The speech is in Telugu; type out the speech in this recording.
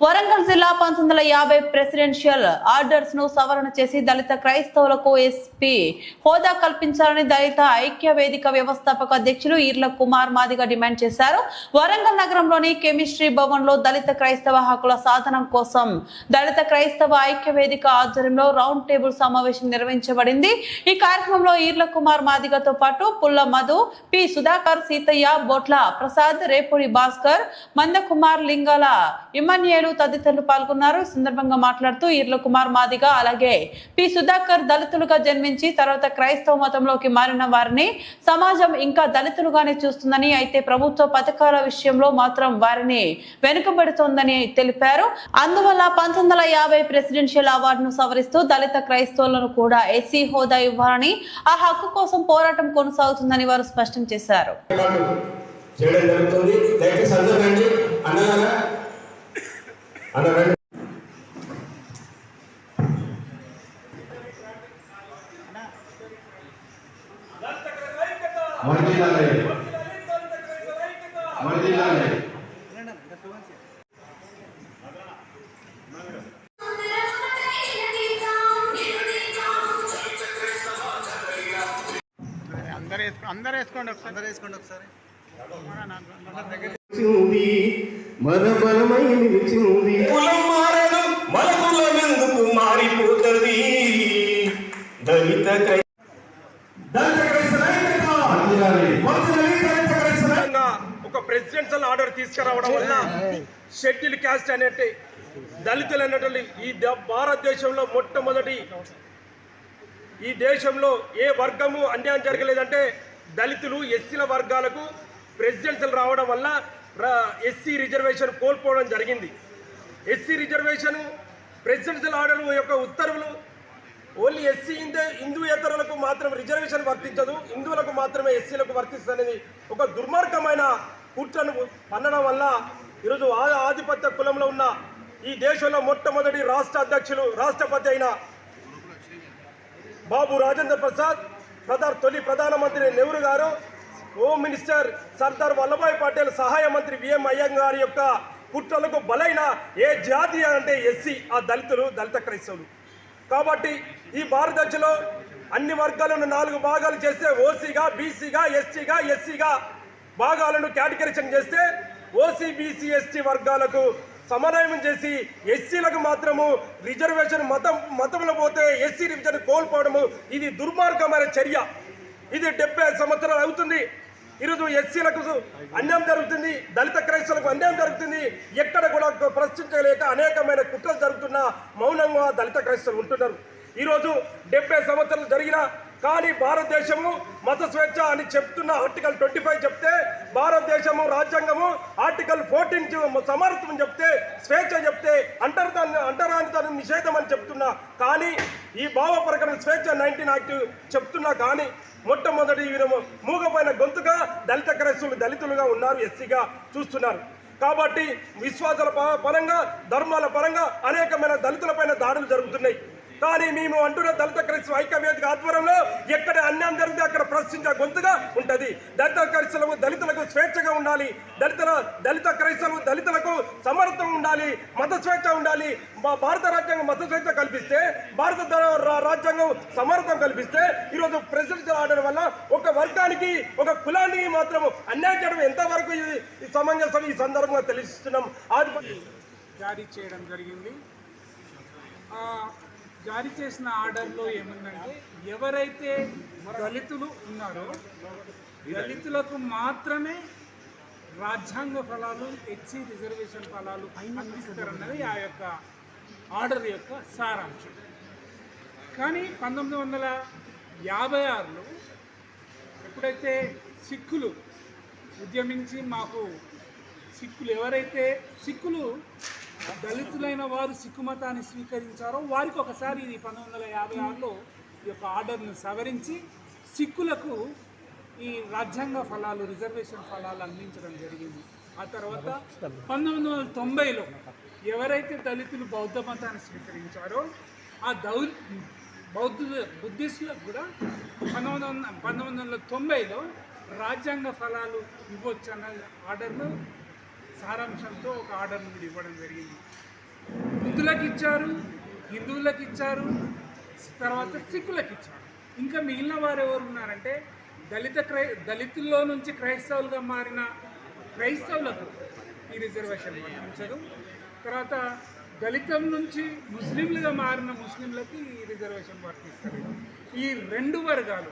వరంగల్ జిల్లా పంతొమ్మిది వందల యాభై ప్రెసిడెన్షియల్ ఆర్డర్స్ను సవరణ చేసి దళిత క్రైస్తవులకు ఎస్పీ హోదా కల్పించాలని దళిత ఐక్య వేదిక వ్యవస్థాపక అధ్యక్షులు ఈర్ల కుమార్ మాదిగ డిమాండ్ చేశారు. వరంగల్ నగరంలోని కెమిస్ట్రీ భవన్లో దళిత క్రైస్తవ హక్కుల సాధనం కోసం దళిత క్రైస్తవ ఐక్య వేదిక ఆధ్వర్యంలో రౌండ్ టేబుల్ సమావేశం నిర్వహించబడింది. ఈ కార్యక్రమంలో ఈర్ల కుమార్ మాదిగతో పాటు పుల్ల మధు పి సుధాకర్ సీతయ్య బొట్ల ప్రసాద్ రేపూడి భాస్కర్ మందకుమార్ లింగాల ఇమ్మన్యేలు తదితరులు పాల్గొన్నారు. సందర్భంగా మాట్లాడుతూ ఈర్ల కుమార్ మాదిగ అలాగే పి. సుధాకర్ దళితులుగా జన్మించి తర్వాత క్రైస్తవ మతంలోకి మారిన వారిని సమాజం ఇంకా దళితులుగానే చూస్తుందని అయితే ప్రభుత్వ పథకాల విషయంలో మాత్రం వారిని వెనుకబడుతోందని తెలిపారు. అందువల్ల పంతొమ్మిది వందల యాభై ప్రెసిడెన్షియల్ అవార్డును సవరిస్తూ దళిత క్రైస్తవులను కూడా ఎస్సీ హోదా ఇవ్వాలని ఆ హక్కు కోసం పోరాటం కొనసాగుతుందని వారు స్పష్టం చేశారు. చేయడం జరుగుతుంది. దయచేసి అందరూ అన్నగారా అన్న అందరూ వేసుకోండి ఒకసారి. అందరూ వేసుకోండి ఒకసారి. నిలిచింది కులం మన కులం ఎందుకు మారిపోతుంది? దళిత ఒక ప్రెసిడెన్షియల్ ఆర్డర్ తీసుకురావడం వల్ల షెడ్యూల్ క్యాస్ట్ అనేటి దళితులు అనేటువంటి ఈ భారతదేశంలో మొట్టమొదటి ఈ దేశంలో ఏ వర్గము అన్యాయం జరగలేదంటే దళితులు ఎస్సీల వర్గాలకు ప్రెసిడెన్షియల్ రావడం వల్ల ఎస్సీ రిజర్వేషన్ కోల్పోవడం జరిగింది. ఎస్సీ రిజర్వేషన్ ప్రెసిడెన్షియల్ ఆర్డర్ యొక్క ఉత్తర్వులు ఓన్లీ ఎస్సీ హిందూ హిందూయేతరులకు మాత్రం రిజర్వేషన్ వర్తించదు. హిందువులకు మాత్రమే ఎస్సీలకు వర్తిస్తుంది ఒక దుర్మార్గమైన కూర్చొని పన్నడం వల్ల ఈరోజు ఆ- ఆధిపత్య కులంలో ఉన్న ఈ దేశంలో మొట్టమొదటి రాష్ట్ర అధ్యక్షులు రాష్ట్రపతి అయిన బాబు రాజేంద్ర ప్రసాద్ ప్రధాన తొలి ప్రధానమంత్రి నెహ్రూ గారు హోమ్ మినిస్టర్ సర్దార్ వల్లభాయ్ పటేల్ సహాయ మంత్రి విఎం అయ్యంగార్ యొక్క కుట్రలకు బలైన ఏ జాతి అంటే ఎస్సీ ఆ దళితులు దళిత క్రైస్తవులు. కాబట్టి ఈ భారతదేశంలో అన్ని వర్గాలను నాలుగు భాగాలు చేస్తే ఓసీగా బీసీగా ఎస్టీగా ఎస్సీగా భాగాలను కేటగరీషన్ చేస్తే ఓసీ బీసీ ఎస్టీ వర్గాలకు సమన్వయం చేసి ఎస్సీలకు మాత్రము రిజర్వేషన్ మతం మతంలో పోతే ఎస్సీ రిజర్వేషన్ కోల్పోవడము ఇది దుర్మార్గమైన చర్య. ఇది డెబ్బై సంవత్సరాలు అవుతుంది. ఈరోజు ఎస్సీలకు అన్యాయం జరుగుతుంది దళిత క్రైస్తవులకు అన్యాయం జరుగుతుంది. ఎక్కడ కూడా ప్రశ్నించలేక అనేకమైన కుట్రలు జరుగుతున్న మౌనంగా దళిత క్రైస్తవులు ఉంటున్నారు. ఈరోజు డెబ్బై సంవత్సరాలు జరిగిన కానీ భారతదేశము మత స్వేచ్ఛ అని చెప్తున్న ఆర్టికల్ ట్వంటీ ఫైవ్ చెప్తే భారతదేశము రాజ్యాంగము ఆర్టికల్ ఫోర్టీన్ సమర్థం చెప్తే స్వేచ్ఛ చెప్తే అంటారు అంటరానితనం నిషేధం అని చెప్తున్నా. కానీ ఈ భావ ప్రకటన స్వేచ్ఛ నైన్టీన్ యాక్ట్ చెప్తున్నా కానీ మొట్టమొదటి వీరము మూగపోయిన గొంతుగా దళిత క్రైస్తువులు దళితులుగా ఉన్నారు ఎస్సీగా చూస్తున్నారు. కాబట్టి విశ్వాసాల ప- పరంగా ధర్మాల పరంగా అనేకమైన దళితులపైన దాడులు జరుగుతున్నాయి. కానీ మేము అంటున్న దళిత క్రైస్తవ ఐక్యవేదిక ఆధ్వర్యంలో ఎక్కడ అన్యాయం జరిగితే అక్కడ ప్రశ్నించే గొంతుగా ఉంటుంది. దళిత క్రైస్తవులకు దళితులకు స్వేచ్ఛగా ఉండాలి. దళితుల దళిత క్రైస్తవులు దళితులకు సమర్థం ఉండాలి మత స్వేచ్ఛ ఉండాలి. మా భారత రాజ్యాంగం మత స్వేచ్ఛ కల్పిస్తే భారత రాజ్యాంగం సమర్థం కల్పిస్తే ఈరోజు ప్రెసిడెన్షియల్ ఆర్డర్ వల్ల ఒక వర్గానికి ఒక కులానికి మాత్రం అన్యాయం చేయడం ఎంతవరకు ఇది ఈ సమంజసం ఈ సందర్భంగా తెలుస్తున్నాం ఆధిపత్యం జారీ చేయడం జరిగింది. జారీ చేసిన ఆర్డర్లో ఏముందంటే ఎవరైతే దళితులు ఉన్నారో దళితులకు మాత్రమే రాజ్యాంగ ఫలాలు హెచ్సి రిజర్వేషన్ ఫలాలు అందిస్తారన్నది ఆ యొక్క ఆర్డర్ యొక్క సారాంశం. కానీ పంతొమ్మిది వందల యాభై ఆరులో ఎప్పుడైతే సిక్కులు ఉద్యమించి మాకు సిక్కులు ఎవరైతే సిక్కులు దళితులైన వారు సిక్కు మతాన్ని స్వీకరించారో వారికి ఒకసారి ఇది పంతొమ్మిది వందల యాభై ఆరులో ఈ యొక్క ఆర్డర్ను సవరించి సిక్కులకు ఈ రాజ్యాంగ ఫలాలు రిజర్వేషన్ ఫలాలు అందించడం జరిగింది. ఆ తర్వాత పంతొమ్మిది వందల తొంభైలో ఎవరైతే దళితులు బౌద్ధ మతాన్ని స్వీకరించారో ఆ దౌ బౌద్ధ బుద్ధిస్టులకు కూడా పంతొమ్మిది వందల పంతొమ్మిది వందల తొంభైలో రాజ్యాంగ ఫలాలు ఇవ్వచ్చు అన్న ఆర్డర్ను సారాంశంతో ఒక ఆర్డర్ను కూడా ఇవ్వడం జరిగింది. బుద్ధులకు ఇచ్చారు హిందువులకు ఇచ్చారు తర్వాత సిక్కులకు ఇచ్చారు ఇంకా మిగిలిన వారు ఎవరు ఉన్నారంటే దళిత క్రై దళితుల్లో నుంచి క్రైస్తవులుగా మారిన క్రైస్తవులకు ఈ రిజర్వేషన్ వర్తించదు తర్వాత దళితం నుంచి ముస్లింలుగా మారిన ముస్లింలకి ఈ రిజర్వేషన్ వర్తిస్తారు ఈ రెండు వర్గాలు